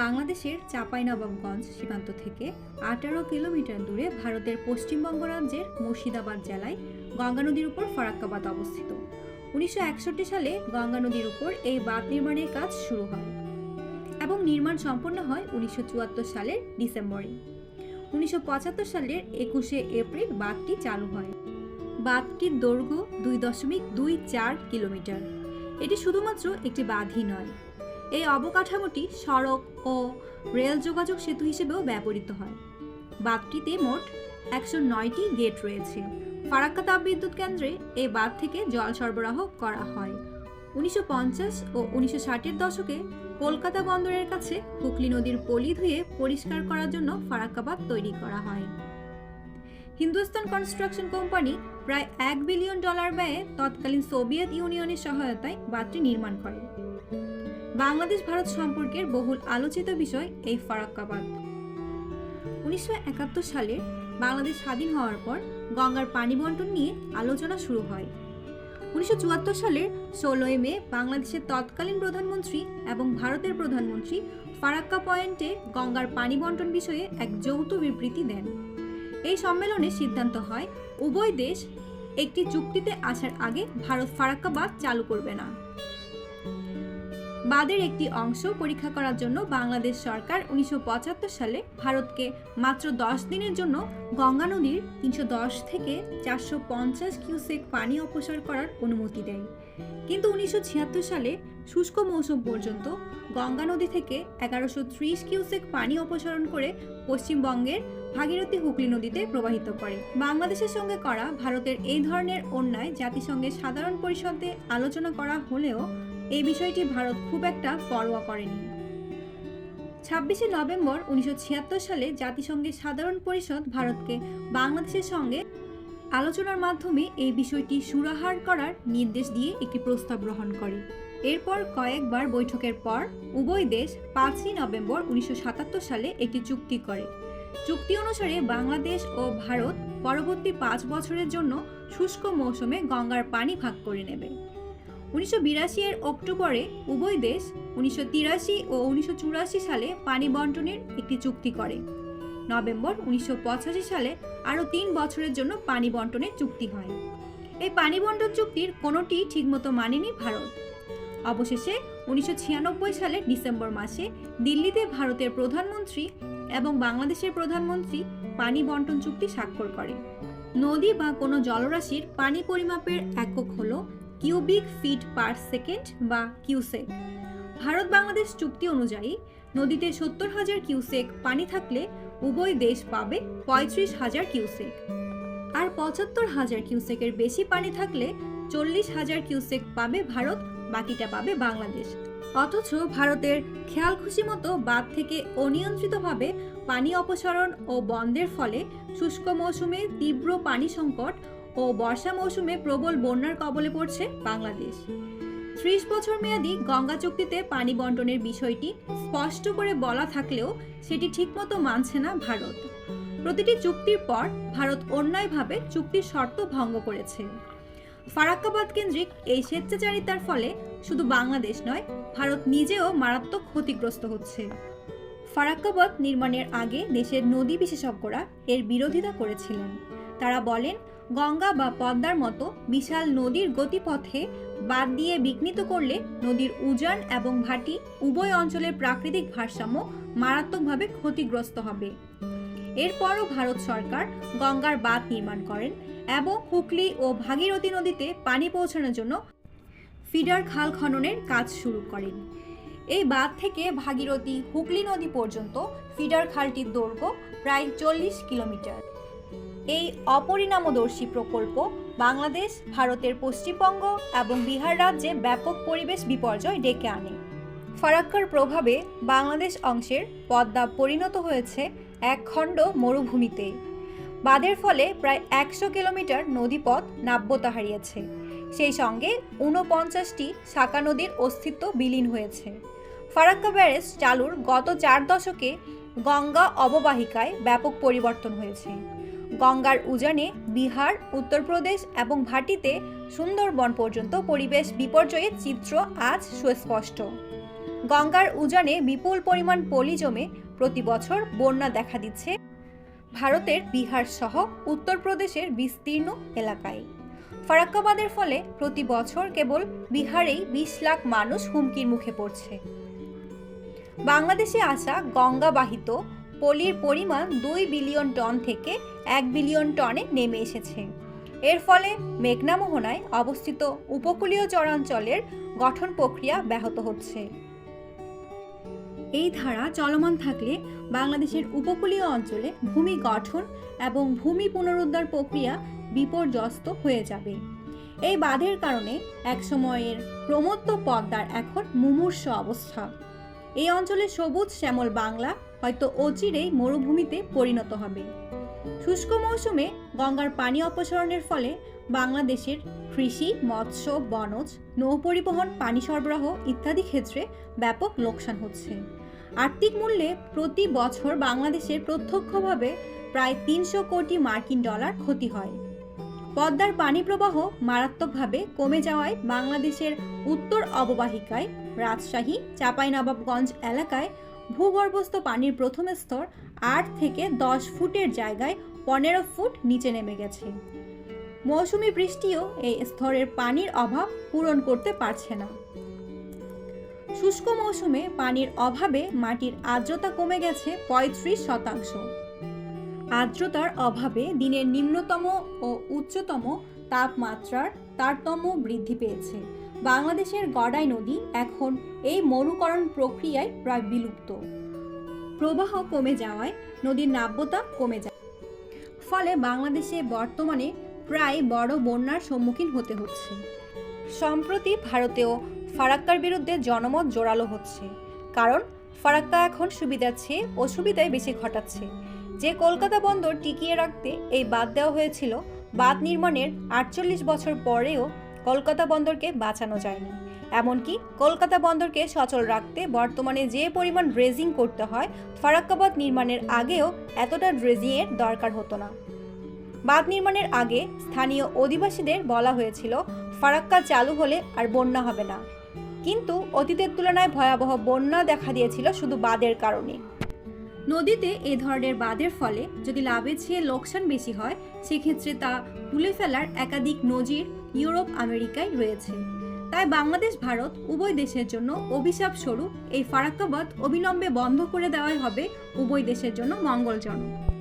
বাংলাদেশের চাঁপাইনবাবগঞ্জ সীমান্ত থেকে আঠারো কিলোমিটার দূরে ভারতের পশ্চিমবঙ্গ রাজ্যের মুর্শিদাবাদ জেলায় গঙ্গা নদীর উপর ফরাক্কাবাদ অবস্থিত। উনিশশো একষট্টি সালে গঙ্গা নদীর উপর এই বাঁধ নির্মাণের কাজ শুরু হয় এবং নির্মাণ সম্পন্ন হয় উনিশশো চুয়াত্তর সালের ডিসেম্বরে। উনিশশো পঁচাত্তর সালের একুশে এপ্রিল বাঁধটি চালু হয়। বাঁধটির দৈর্ঘ্য দুই দশমিক দুই চার কিলোমিটার। এটি শুধুমাত্র একটি বাঁধই নয় এই অবকাঠামোটি সড়ক ও রেল যোগাযোগ সেতু হিসেবেও ব্যবহৃত হয়। বাঁধটিতে মোট একশো নয়টি গেট রয়েছে। ফারাক্কা তাপবিদ্যুৎ কেন্দ্রে এই বাঁধ থেকে জল সরবরাহ করা হয়। উনিশশো পঞ্চাশ ও উনিশশো ষাটের দশকে কলকাতা বন্দরের কাছে হুগলি নদীর পলি ধুয়ে পরিষ্কার করার জন্য ফারাক্কাবাদ তৈরি করা হয়। হিন্দুস্তান কনস্ট্রাকশন কোম্পানি প্রায় এক বিলিয়ন ডলার ব্যয়ে তৎকালীন সোভিয়েত ইউনিয়নের সহায়তায় বাঁধটি নির্মাণ করে। বাংলাদেশ ভারত সম্পর্কের বহুল আলোচিত বিষয় এই ফারাক্কাবাদ উনিশশো একাত্তর সালে বাংলাদেশ স্বাধীন হওয়ার পর গঙ্গার পানি বন্টন নিয়ে আলোচনা শুরু হয়। উনিশশো চুয়াত্তর সালের ষোলোই মে বাংলাদেশের তৎকালীন প্রধানমন্ত্রী এবং ভারতের প্রধানমন্ত্রী ফারাক্কা পয়েন্টে গঙ্গার পানি বন্টন বিষয়ে এক যৌথ বিবৃতি দেন। এই সম্মেলনে সিদ্ধান্ত হয়, উভয় দেশ একটি চুক্তিতে আসার আগে ভারত ফারাক্কা বাঁধ চালু করবে না। বাঁধের একটি অংশ পরীক্ষা করার জন্য বাংলাদেশ সরকার উনিশশো পঁচাত্তর সালে ভারতকে মাত্র দশ দিনের জন্য গঙ্গা নদীর তিনশো দশ থেকে চারশো পঞ্চাশ কিউসেক পানি অপসার করার অনুমতি দেয়। কিন্তু উনিশশো ছিয়াত্তর সালে শুষ্ক মৌসুম পর্যন্ত গঙ্গা নদী থেকে এগারোশো ত্রিশ কিউসেক পানি অপসারণ করে পশ্চিমবঙ্গের ভাগীরথী হুগলি নদীতে প্রবাহিত করে। বাংলাদেশের সঙ্গে করা ভারতের এই ধরনের অন্যায় জাতিসংঘের সাধারণ পরিষদে আলোচনা করা হলেও এই বিষয়টি ভারত খুব একটা পরোয়া করেনি। ছাব্বিশে নভেম্বর উনিশশো ছিয়াত্তর সালে জাতিসংঘের সাধারণ পরিষদ ভারতকে বাংলাদেশের সঙ্গে আলোচনার মাধ্যমে এই বিষয়টি সুরাহার করার নির্দেশ দিয়ে একটি প্রস্তাব গ্রহণ করে। এরপর কয়েকবার বৈঠকের পর উভয় দেশ পাঁচই নভেম্বর উনিশশো সাতাত্তর সালে একটি চুক্তি করে। চুক্তি অনুসারে বাংলাদেশ ও ভারত পরবর্তী পাঁচ বছরের জন্য শুষ্ক মৌসুমে গঙ্গার পানি ভাগ করে নেবে। উনিশশো বিরাশি এর অক্টোবরে উভয় দেশ উনিশশো তিরাশি ও উনিশশো চুরাশি সালে পানি বন্টনের একটি চুক্তি করে। নভেম্বর উনিশশো পঁচাশি সালে আরও তিন বছরের জন্য পানি বন্টনের চুক্তি হয়। এই পানি বন্টন চুক্তির কোনোটি ঠিকমতো মানেনি ভারত। অবশেষে উনিশশো ছিয়ানব্বই সালের ডিসেম্বর মাসে দিল্লিতে ভারতের প্রধানমন্ত্রী এবং বাংলাদেশের প্রধানমন্ত্রী পানি বন্টন চুক্তি স্বাক্ষর করে। নদী বা কোনো জলরাশির পানি পরিমাপের একক হলো কিউবিক ফিট পার সেকেন্ড বা কিউসেক। ভারত বাংলাদেশ চুক্তি অনুযায়ী, নদীতে সত্তর হাজার কিউসেক পানি থাকলে উভয় দেশ পাবে পঁয়ত্রিশ হাজার কিউসেক। আর পঁচাত্তর হাজার কিউসেকের বেশি পানি থাকলে চল্লিশ হাজার কিউসেক পাবে ভারত, বাকিটা পাবে বাংলাদেশ। অথচ ভারতের খেয়াল খুশি মতো বাঁধ থেকে অনিয়ন্ত্রিতভাবে পানি অপসারণ ও বন্ধের ফলে শুষ্ক মৌসুমে তীব্র পানি সংকট ও বর্ষা মৌসুমে প্রবল বন্যার কবলে পড়ছে বাংলাদেশ। ত্রিশ বছর মেয়াদী গঙ্গা চুক্তিতে পানি বন্টনের বিষয়টি স্পষ্ট করে বলা থাকলেও সেটি ঠিকমতো মানছে না ভারত। প্রতিটি চুক্তির পর ভারত অন্যায়ভাবে চুক্তির শর্ত ভঙ্গ করেছে। ফারাক্কাবাদ কেন্দ্রিক এই স্বেচ্ছাচারিতার ফলে শুধু বাংলাদেশ নয়, ভারত নিজেও মারাত্মক ক্ষতিগ্রস্ত হচ্ছে। ফারাক্কাবাদ নির্মাণের আগে দেশের নদী বিশেষজ্ঞরা এর বিরোধিতা করেছিলেন। তারা বলেন গঙ্গা বা পদ্মার মতো বিশাল নদীর গতিপথে বাদ দিয়ে বিঘ্নিত করলে নদীর উজান এবং ভাটি উভয় অঞ্চলের প্রাকৃতিক ভারসাম্য মারাত্মকভাবে ক্ষতিগ্রস্ত হবে। এরপরও ভারত সরকার গঙ্গার বাঁধ নির্মাণ করেন এবং হুগলি ও ভাগীরথী নদীতে পানি পৌঁছানোর জন্য ফিডার খাল খননের কাজ শুরু করেন। এই বাঁধ থেকে ভাগীরথী হুগলি নদী পর্যন্ত ফিডার খালটির দৈর্ঘ্য প্রায় চল্লিশ কিলোমিটার। এই অপরিণামদর্শী প্রকল্প বাংলাদেশ, ভারতের পশ্চিমবঙ্গ এবং বিহার রাজ্যে ব্যাপক পরিবেশ বিপর্যয় ডেকে আনে। ফারাক্কার প্রভাবে বাংলাদেশ অংশের পদ্মা পরিণত হয়েছে এক খণ্ড মরুভূমিতে। বাঁধের ফলে প্রায় একশো কিলোমিটার নদীপথ নাব্যতা হারিয়েছে। সেই সঙ্গে ঊনপঞ্চাশটি শাখা নদীর অস্তিত্ব বিলীন হয়েছে। ফারাক্কা ব্যারেজ চালুর গত চার দশকে গঙ্গা অববাহিকায় ব্যাপক পরিবর্তন হয়েছে। গঙ্গার উজানে বিহার, উত্তরপ্রদেশ এবং ভাটিতে সুন্দরবন পর্যন্ত পরিবেশ বিপর্যয়ের চিত্র আজ সুস্পষ্ট। গঙ্গার উজানে বিপুল পরিমাণ পলি জমে প্রতি বছর বন্যা দেখা দিচ্ছে ভারতের বিহার সহ উত্তরপ্রদেশের বিস্তীর্ণ এলাকায়। ফারাক্কাবাদের ফলে প্রতি বছর কেবল বিহারেই বিশ লাখ মানুষ হুমকির মুখে পড়ছে। বাংলাদেশে আসা গঙ্গাবাহিত পলির পরিমাণ দুই বিলিয়ন টন থেকে এক বিলিয়ন টনে নেমে এসেছে। এর ফলে মেঘনা মোহনায় অবস্থিত উপকূলীয় চরাঞ্চলের গঠন প্রক্রিয়া ব্যাহত হচ্ছে। এই ধারা চলমান থাকলে বাংলাদেশের উপকূলীয় অঞ্চলে ভূমি গঠন এবং ভূমি পুনরুদ্ধার প্রক্রিয়া বিপর্যস্ত হয়ে যাবে। এই বাঁধের কারণে একসময়ের প্রমত্ত পদ্মার এখন মুমূর্ষ অবস্থা। এই অঞ্চলে সবুজ শ্যামল বাংলা হয়তো অচিরেই মরুভূমিতে পরিণত হবে। শুষ্ক মৌসুমে গঙ্গার পানি অপসারণের ফলে বাংলাদেশের কৃষি, মৎস্য, বনজ, নৌপরিবহন, পানি সরবরাহ ইত্যাদি ক্ষেত্রে ব্যাপক লোকসান হচ্ছে। আর্থিক মূল্যে প্রতি বছর বাংলাদেশের প্রত্যক্ষভাবে প্রায় তিনশো কোটি মার্কিন ডলার ক্ষতি হয়। পদ্মার পানি প্রবাহ মারাত্মকভাবে কমে যাওয়ায় বাংলাদেশের উত্তর অববাহিকায় রাজশাহী, চাঁপাইনবাবগঞ্জ এলাকায় ভূগর্ভস্থ পানির প্রথম স্তর আট থেকে দশ ফুটের জায়গায় পনেরো ফুট নিচে নেমে গেছে। মৌসুমি বৃষ্টিও এই স্তরের পানির অভাব পূরণ করতে পারছে না। শুষ্ক মৌসুমে পানির অভাবে মাটির আর্দ্রতা কমে গেছে পঁয়ত্রিশ শতাংশ। আর্দ্রতার অভাবে দিনের নিম্নতম ও উচ্চতম তাপমাত্রার তারতম্য বৃদ্ধি পেয়েছে। বাংলাদেশের গড়াই নদী এখন এই মরুকরণ প্রক্রিয়ায় প্রায় বিলুপ্ত। প্রবাহ কমে যাওয়ায় নদীর নাব্যতা কমে যায়। ফলে বাংলাদেশে বর্তমানে প্রায় বড় বন্যার সম্মুখীন হতে হচ্ছে। সম্প্রতি ভারতেও ফারাক্কার বিরুদ্ধে জনমত জোরালো হচ্ছে। কারণ ফারাক্কা এখন সুবিধার চেয়ে অসুবিধায় বেশি ঘটাচ্ছে। যে কলকাতা বন্দর টিকিয়ে রাখতে এই বাদ দেওয়া হয়েছিল, বাঁধ নির্মাণের আটচল্লিশ বছর পরেও কলকাতা বন্দরকে বাঁচানো যায়নি। এমনকি কলকাতা বন্দরকে সচল রাখতে বর্তমানে যে পরিমাণ ড্রেজিং করতে হয়, ফারাক্কাবাদ নির্মাণের আগেও এতটা ড্রেজিংয়ের দরকার হতো না। বাঁধ নির্মাণের আগে স্থানীয় অধিবাসীদের বলা হয়েছিল, ফারাক্কা চালু হলে আর বন্যা হবে না। কিন্তু অতীতের তুলনায় ভয়াবহ বন্যা দেখা দিয়েছিল শুধু বাঁধের কারণে। নদীতে এ ধরনের বাঁধের ফলে যদি লাভের চেয়ে লোকসান বেশি হয়, সেক্ষেত্রে তা তুলে ফেলার একাধিক নজির ইউরোপ, আমেরিকায় রয়েছে। তাই বাংলাদেশ, ভারত উভয় দেশের জন্য অভিশাপ স্বরূপ এই ফারাক্কাবাদ অবিলম্বে বন্ধ করে দেওয়াই হবে উভয় দেশের জন্য মঙ্গলজনক।